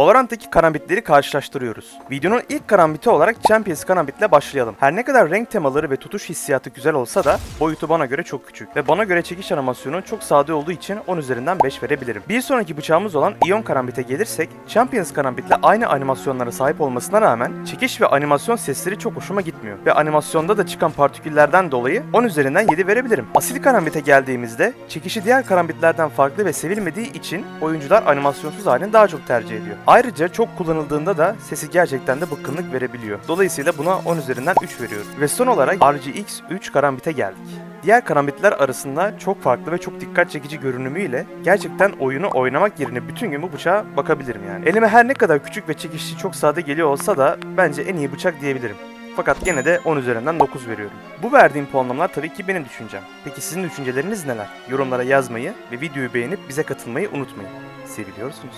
Valorant'taki karambitleri karşılaştırıyoruz. Videonun ilk karambiti olarak Champions karambitle başlayalım. Her ne kadar renk temaları ve tutuş hissiyatı güzel olsa da boyutu bana göre çok küçük. Ve bana göre çekiş animasyonu çok sade olduğu için 10 üzerinden 5 verebilirim. Bir sonraki bıçağımız olan Ion karambite gelirsek Champions karambitle aynı animasyonlara sahip olmasına rağmen çekiş ve animasyon sesleri çok hoşuma gitmiyor. Ve animasyonda da çıkan partiküllerden dolayı 10 üzerinden 7 verebilirim. Asil karambite geldiğimizde çekişi diğer karambitlerden farklı ve sevilmediği için oyuncular animasyonsuz halini daha çok tercih ediyor. Ayrıca çok kullanıldığında da sesi gerçekten de bıkkınlık verebiliyor. Dolayısıyla buna 10 üzerinden 3 veriyorum. Ve son olarak RGX 3 karambite geldik. Diğer karambitler arasında çok farklı ve çok dikkat çekici görünümüyle gerçekten oyunu oynamak yerine bütün gün bu bıçağa bakabilirim yani. Elime her ne kadar küçük ve çekişi çok sade geliyor olsa da bence en iyi bıçak diyebilirim. Fakat gene de 10 üzerinden 9 veriyorum. Bu verdiğim puanlamalar tabii ki benim düşüncem. Peki sizin düşünceleriniz neler? Yorumlara yazmayı ve videoyu beğenip bize katılmayı unutmayın. Seviliyorsunuz.